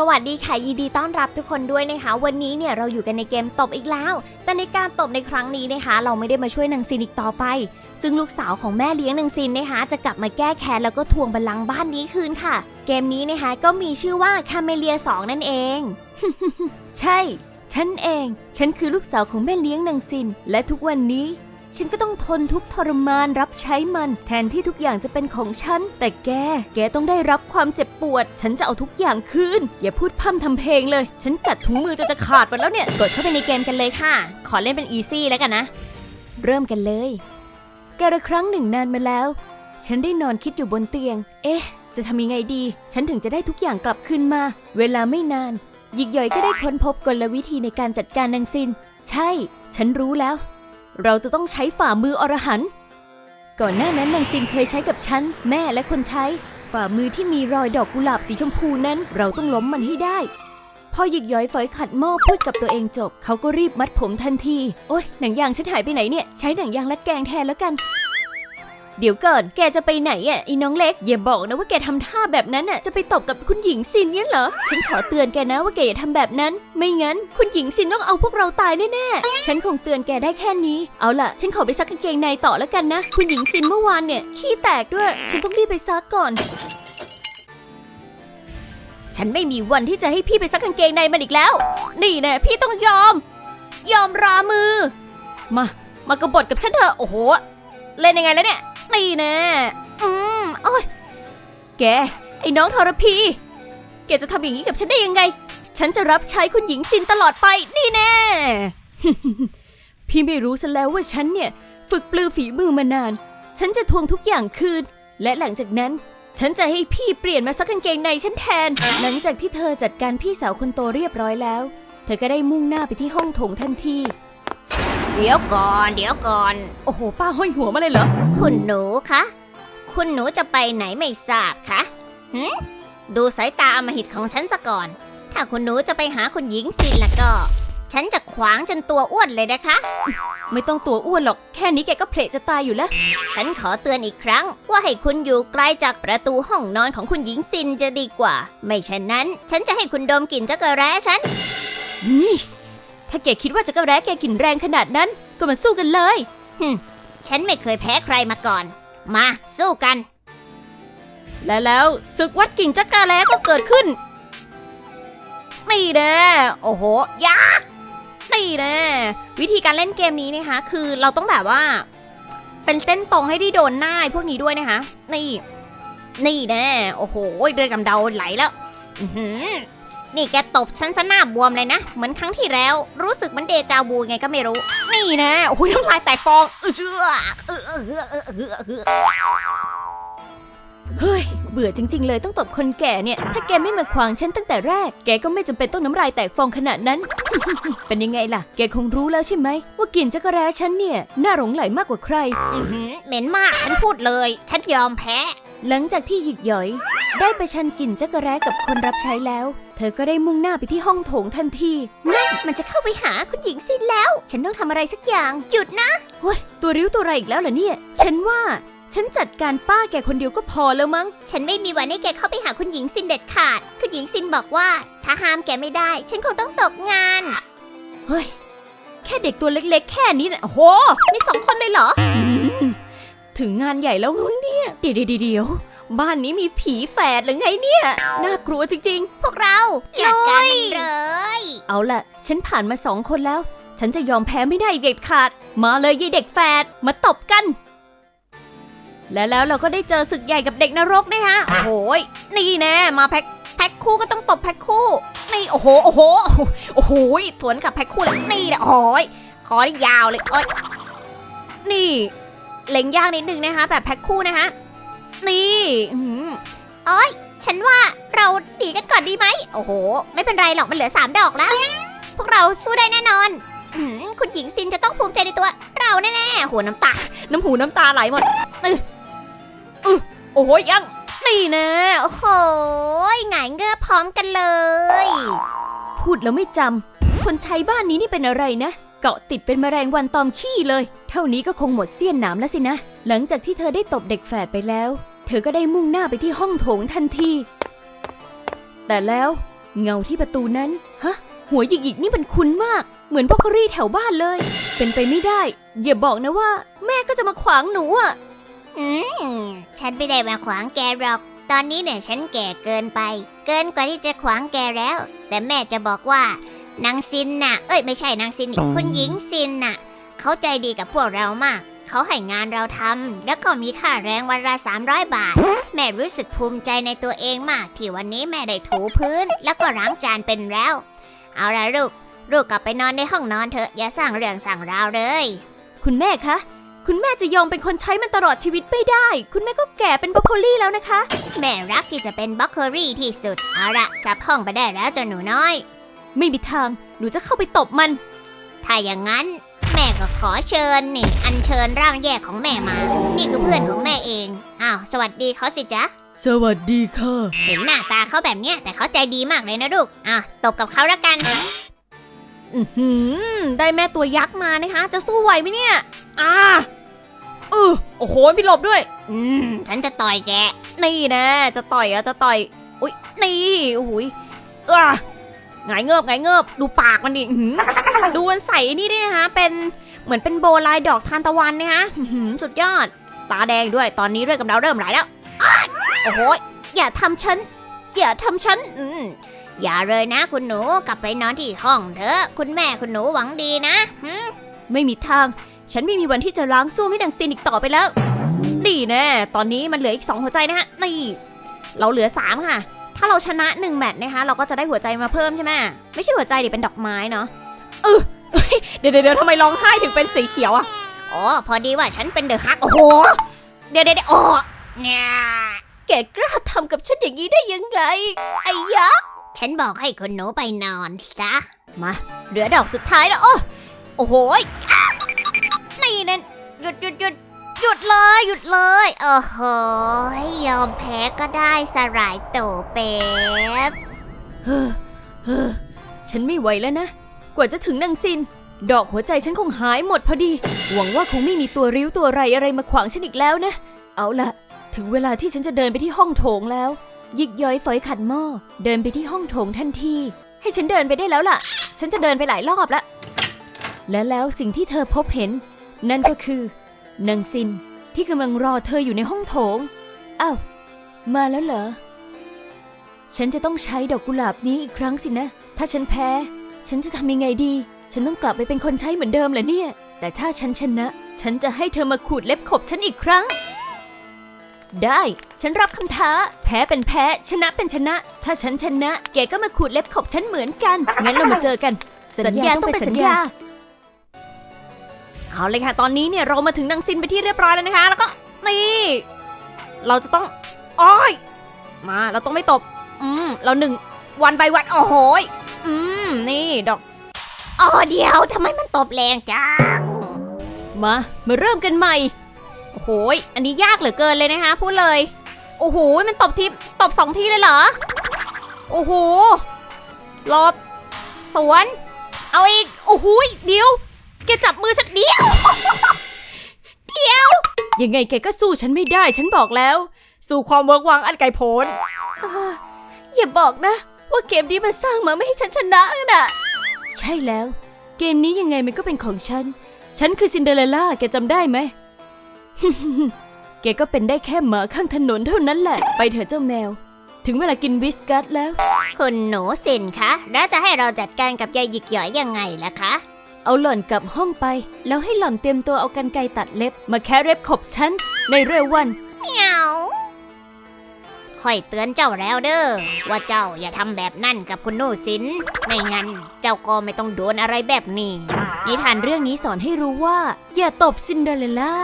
สวัสดีค่ะยินดีต้อนรับทุกคนด้วยนะคะ วันนี้เนี่ยเราอยู่กันในเกมตบอีกแล้ว แต่ในการตบในครั้งนี้นะคะ เราไม่ได้มาช่วยนางซินอีกต่อไป ซึ่งลูกสาวของแม่เลี้ยงนางซินนะคะจะกลับมาแก้แค้นแล้วก็ทวงบัลลังก์บ้านนี้คืนค่ะ เกมนี้นะคะก็มีชื่อว่าคาเมเลีย 2 นั่นเอง ใช่ ฉันเอง ฉันคือลูกสาวของแม่เลี้ยงนางซิน และทุกวันนี้ ฉันก็ต้องทนทุกทรมานรับใช้มัน แทนที่ทุกอย่างจะเป็นของฉัน แต่แก แกต้องได้รับความเจ็บปวด ฉันจะเอาทุกอย่างคืน อย่าพูดพร่ำทำเพลงเลย ฉันกัดถุงมือจะจะขาดหมดแล้วเนี่ย กดเข้าไปในเกมกันเลยค่ะ ขอเล่นเป็นอีซี่แล้วกันนะ เริ่มกันเลย แกละครั้งหนึ่งนานมาแล้ว ฉันได้นอนคิดอยู่บนเตียง เอ๊ะ จะทำยังไงดี ฉันถึงจะได้ทุกอย่างกลับคืนมา เวลาไม่นานหยิกย่อยก็ได้ค้นพบกลวิธีในการจัดการนางซิน ใช่ ฉันรู้แล้ว เราจะต้องใช้ฝ่ามืออรหันต์ก่อนหน้านั้นนางซินเคยใช้กับฉัน แม่และคนใช้ ฝ่ามือที่มีรอยดอกกุหลาบสีชมพูนั้น เราต้องล้มมันให้ได้ พอหยิกย้อยฝอยขัดหม้อพูดกับตัวเองจบ เขาก็รีบมัดผมทันที โอ้ยหนังยางฉันหายไปไหนเนี่ย ใช้หนังยางรัดแกงแทนแล้วกัน เดี๋ยวก่อนแกจะไปไหนอะอีน้องเล็กอย่าบอกนะว่าแกทำท่าแบบนั้นอะจะไปตบกับคุณหญิงซินเนี่ยเหรอฉันขอเตือนแกนะว่าแกอย่าทำแบบนั้น ไม่งั้น คุณหญิงซินต้องเอาพวกเราตายแน่ๆฉันคงเตือนแกได้แค่นี้เอาล่ะ ฉันขอไปซักกางเกงในต่อแล้วกันนะ คุณหญิงซินเมื่อวานเนี่ยขี้แตกด้วย ฉันต้องรีบไปซักก่อน ฉันไม่มีวันที่จะให้พี่ไปซักกางเกงในมันอีกแล้ว นี่แน่พี่ต้องยอม ยอมรามือ มามากบฏกับฉันเถอะโอ้โหเล่นยังไงแล้วเนี่ยีแน่อืมโอ้ยแก ไอ้น้องทรพี แกจะทำอย่างนี้กับฉันได้ยังไง ฉันจะรับใช้คุณหญิงซินตลอดไปนี่แน่ พี่ไม่รู้ซะแล้วว่าฉันเนี่ย ฝึกปลือฝีมือมานาน ฉันจะทวงทุกอย่างคืน และหลังจากนั้น ฉันจะให้พี่เปลี่ยนมาซักกางเกงในฉันแทน หลังจากที่เธอจัดการพี่สาวคนโตเรียบร้อยแล้ว เธอก็ได้มุ่งหน้าไปที่ห้องโถงทันที เดี๋ยวก่อน เดี๋ยวก่อน โอ้โห ป้าห้อยหัวมาเลยเหรอ คุณหนูคะ คุณหนูจะไปไหนไม่ทราบคะหืมดูสายตาอำมหิตของฉันซะก่อน ถ้าคุณหนูจะไปหาคุณหญิงซินแล้วก็ ฉันจะขวางจนตัวอ้วนเลยนะคะ ไม่ต้องตัวอ้วนหรอก แค่นี้แกก็เพลจะตายอยู่แล้ว ฉันขอเตือนอีกครั้ง ว่าให้คุณอยู่ไกลจากประตูห้องนอนของคุณหญิงซินจะดีกว่า ไม่เช่นนั้น ฉันจะให้คุณดมกลิ่นจักรแร้ฉัน นี่ ถ้าแกคิดว่าจะกระแร้แกกลิ่นแรงขนาดนั้น ก็มาสู้กันเลยฉันไม่เคยแพ้ใครมาก่อน มาสู้กัน และแล้วศึกวัดกิ่งจักรแร้ก็เกิดขึ้น นี่แน่โอ้โหยานี่แน่วิธีการเล่นเกมนี้นะคะ คือเราต้องแบบว่า เป็นเส้นตรงให้ได้โดนหน้าไอ้พวกนี้ด้วยนะคะ นี่ นี่แน่โอ้โหเดือดกำเดาไหลแล้วอื้อหือ นี่แกตบฉันซะหน้าบวมเลยนะ เหมือนครั้งที่แล้ว รู้สึกเหมันเดจาวูไงก็ไม่รู้ นี่แน่โอ้ยน้ำลายแตกฟองเออเชื่อเออเออเออเออเออเออเฮ้ย เบื่อจริง ๆ เลยต้องตบคนแก่เนี่ย ถ้าแกไม่มาขวางฉันตั้งแต่แรก แกก็ไม่จำเป็นต้องน้ำลายแตกฟองขนาดนั้น เป็นยังไงล่ะ แกคงรู้แล้วใช่ไหม ว่ากลิ่นจักรแร้ฉันเนี่ยน่าหลงไหลมากกว่าใครอื้อหือเหม็นมากฉันพูดเลย ฉันยอมแพ้ หลังจากที่หยิกหย่อย ได้ไปชันกลิ่นจักรแร้กับคนรับใช้แล้ว เธอก็ได้มุ่งหน้าไปที่ห้องโถงทันทีมันจะเข้าไปหาคุณหญิงซินแล้ว ฉันต้องทำอะไรสักอย่าง หยุดนะเฮ้ยตัวริ้วตัวไรอีกแล้วเหรอเนี่ย ฉันว่าฉันจัดการป้าแกคนเดียวก็พอแล้วมั้ง ฉันไม่มีวันให้แกเข้าไปหาคุณหญิงซินเด็ดขาด คุณหญิงซินบอกว่า ถ้าห้ามแกไม่ได้ ฉันคงต้องตกงาน เฮ้ย แค่เด็กตัวเล็ก ๆ แค่นี้นะโอ้โห มีสองคนเลยเหรออืมถึงงานใหญ่แล้วมั้งเนี่ย เดี๋ยวเดี๋ยวเดี๋ยว บ้านนี้มีผีแฝดหรือไงเนี่ย น่ากลัวจริงพวกเราจัดการมันเลยๆเอาล่ะ ฉันผ่านมาสองคนแล้ว ฉันจะยอมแพ้ไม่ได้เด็ดขาด มาเลยยายเด็กแฝดมาตบกัน และแล้วเราก็ได้เจอศึกใหญ่กับเด็กนรกด้วยฮะโอ้โหยนี่แน่มาแพ็คแพ็คคู่ก็ต้องตบแพ็คคู่นี่โอ้โหโอ้โหโอ้โหยสวนกับแพ็คคู่เลยนี่แหละโอ้ยคอที่ยาวเลยโอ้ยนี่เล็งยากนิดนึงนะคะแบบแพ็คคู่นะคะ นี่อื้อฉันว่าเราหนีกันก่อนดีไหม โอ้โห ไม่เป็นไรหรอกมันเหลือสามดอกแล้ว พวกเราสู้ได้แน่นอนอื้อหือคุณหญิงซินจะต้องภูมิใจในตัว เราแน่ๆโหน้ำตา น้ำหูน้ำตาไหลหมดอืออือโอ้โหยังนี่แนะโอ้โหหงายเงือบพร้อมกันเลย พูดแล้วไม่จำคนใช้บ้านนี้นี่เป็นอะไรนะ เกาะติดเป็นแมลงวันตอมขี้เลย เท่านี้ก็คงหมดเสี้ยนหนามแล้วสินะ หลังจากที่เธอได้ตบเด็กแฝดไปแล้ว เธอก็ได้มุ่งหน้าไปที่ห้องโถงทันที แต่แล้วเงาที่ประตูนั้น ฮะ หัวหยิกๆนี่มันคุ้นมาก เหมือนบล็อกครี่แถวบ้านเลย เป็นไปไม่ได้ อย่าบอกนะว่า แม่ก็จะมาขวางหนูอะ อืม ฉันไม่ได้มาขวางแกหรอก ตอนนี้เนี่ยฉันแก่เกินไป เกินกว่าที่จะขวางแกแล้ว แต่แม่จะบอกว่า นางซินน่ะ เอ้ยไม่ใช่นางซินนี่คุณหญิงซินน่ะ เขาใจดีกับพวกเรามาก เขาให้งานเราทำแล้วก็มีค่าแรงวันละ300 บาท แม่รู้สึกภูมิใจในตัวเองมาก ที่วันนี้แม่ได้ถูพื้น แล้วก็ล้างจานเป็นแล้ว เอาละลูก ลูกกลับไปนอนในห้องนอนเถอะอย่าสร้างเรื่องสร้างราวเลย คุณแม่คะ คุณแม่จะยอมเป็นคนใช้มันตลอดชีวิตไม่ได้ คุณแม่ก็แก่เป็นบล็อกโคลี่แล้วนะคะ แม่รักที่จะเป็นบล็อกเคอรี่ที่สุด เอาละกลับห้องไปได้แล้วเจ้าหนูน้อย ไม่มีทาง หนูจะเข้าไปตบมัน ถ้าอย่างนั้น แม่ก็ขอเชิญนี่ อัญเชิญร่างแยกของแม่มา นี่คือเพื่อนของแม่เอง อ้าว สวัสดีเขาสิจ๊ะ สวัสดีค่ะ เห็นหน้าตาเขาแบบเนี้ยแต่เขาใจดีมากเลยนะลูกอะตบกับเขาแล้วกัน อือหือได้แม่ตัวยักษ์มานะคะ จะสู้ไหวไหมเนี่ย อ่าเออโอ้โหมีหลบด้วย อืม ฉันจะต่อยแก นี่นะ จะต่อยเหรอะจะต่อย อุ้ยนี่โอ้โหยเออ ไงายเงิบไงายเงิบดูปากมันดิดูมันใส่นี่ด้วยนะคะเป็นเหมือนเป็นโบลายดอกทานตะวันนะคะสุดยอด ตาแดงด้วยตอนนี้เรื่องกับเราเริ่มไหลแล้วโอ้โหอย่าทำฉันอย่าทำฉันอือย่าเลยนะคุณหนูกลับไปนอนที่ห้องเถอะคุณแม่คุณหนูหวังดีนะไม่มีทาง ฉันไม่มีวันที่จะล้างสู้ให้ดังซินอีกต่อไปแล้วนี่แน่ตอนนี้มันเหลืออีก2หัวใจนะฮะนี่เราเหลือ3ค่ะ ถ้าเราชนะ1แมตช์นะคะ เราก็จะได้หัวใจมาเพิ่มใช่ไหมไม่ใช่หัวใจดิเป็นดอกไม้เนาะเออเดี๋ยวเดี๋ยวเดี๋ยวทำไมร้องไห้ถึงเป็นสีเขียวอะอ๋อพอดีว่าฉันเป็นเดอะฮักโอ้โหเดี๋ยวเดี๋ยวเดี๋ยวโอ้เนี่ยแกกล้าทำกับฉันอย่างนี้ได้ยังไงไอ้ยักษ์ฉันบอกให้คุณหนูไปนอนซะมาเหลือดอกสุดท้ายแล้วโอ้โอ้โหยนี่นั่นหยุดหยุดหยุด หยุดเลย หยุดเลย โอ้โหยอมแพ้ก็ได้สลายตัวเป๊บเฮ้อเฮ้อฉันไม่ไหวแล้วนะ กว่าจะถึงนางซิน ดอกหัวใจฉันคงหายหมดพอดี หวังว่าคงไม่มีตัวริ้วตัวไรอะไรมาขวางฉันอีกแล้วนะ เอาล่ะถึงเวลาที่ฉันจะเดินไปที่ห้องโถงแล้ว ยิกย้อยฝอยขัดหม้อ เดินไปที่ห้องโถงทันที ให้ฉันเดินไปได้แล้วล่ะ ฉันจะเดินไปหลายรอบแล้วและแล้วสิ่งที่เธอพบเห็น นั่นก็คือ นางซินที่กำลังรอเธออยู่ในห้องโถง อ้าว มาแล้วเหรอ ฉันจะต้องใช้ดอกกุหลาบนี้อีกครั้งสินะ ถ้าฉันแพ้ ฉันจะทำยังไงดี ฉันต้องกลับไปเป็นคนใช้เหมือนเดิมเหรอเนี่ย แต่ถ้าฉันชนะ ฉันจะให้เธอมาขูดเล็บขบฉันอีกครั้ง ได้ ฉันรับคำท้า แพ้เป็นแพ้ ชนะเป็นชนะ ถ้าฉันชนะ แกก็มาขูดเล็บขบฉันเหมือนกัน งั้นเรามาเจอกัน สัญญาต้องเป็นสัญญา เอาเลยค่ะ ตอนนี้เนี่ยเรามาถึงนางซินไปที่เรียบร้อยแล้วนะคะ แล้วก็นี่เราจะต้องอ้อยมาเราต้องไม่ตบ อืมเราหนึ่งวันไปวันโอ้โหยอืมนี่ดอกอ๋อเดียวทำไมมันตบแรงจังมามาเริ่มกันใหม่โอ้โหยอันนี้ยากเหลือเกินเลยนะคะพูดเลย โอ้โหยมันตบทีตบสองทีเลยเหรอโอ้โหหลบสวน เอาอีกโอ้โหยเดี๋ยว แกจับมือฉันเดียว เดียว ยังไงแกก็สู้ฉันไม่ได้ ฉันบอกแล้ว สู้ความเวิร์กวางอันไกลโพ้นอ่าอย่าบอกนะ ว่าเกมนี้มันสร้างมาไม่ให้ฉันชนะน่ะ ใช่แล้ว เกมนี้ยังไงมันก็เป็นของฉัน ฉันคือซินเดอเรลล่าแกจำได้ไหม แกก็เป็นได้แค่หมาข้างถนนเท่านั้นแหละ ไปเถอะเจ้าแมว ถึงเวลากินวิสกัสแล้ว คุณหนูสินคะ แล้วจะให้เราจัดการกับยายหยิกหย่อยยังไงล่ะคะ เอาหล่อนกลับห้องไป แล้วให้หล่อนเตรียมตัวเอากันไกรตัดเล็บ มาแค่เล็บขบฉันในเร็ววัน เหมียวค่อยเตือนเจ้าแล้วเด้อว่าเจ้าอย่าทำแบบนั่นกับคุณโนูสิน ไม่งั้นเจ้าก็ไม่ต้องโดนอะไรแบบนี้ นิทานเรื่องนี้สอนให้รู้ว่า อย่าตบซินเดอเรลล่า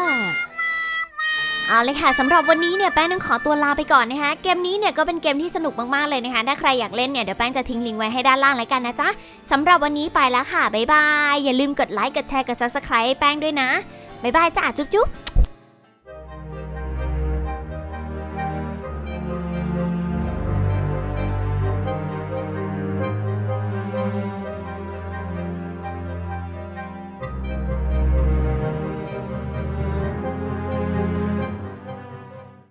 เอาเลยค่ะสำหรับวันนี้เนี่ยแป้งต้องขอตัวลาไปก่อนนะคะ เกมนี้เนี่ยก็เป็นเกมที่สนุกมากๆเลยนะคะ ถ้าใครอยากเล่นเนี่ยเดี๋ยวแป้งจะทิ้งลิงก์ไว้ให้ด้านล่างเลยกันนะจ๊ะสำหรับวันนี้ไปแล้วค่ะบ๊ายบายอย่าลืมกดไลค์กดแชร์กด subscribe ให้แป้งด้วยนะบ๊ายบายจ้าจุ๊บๆ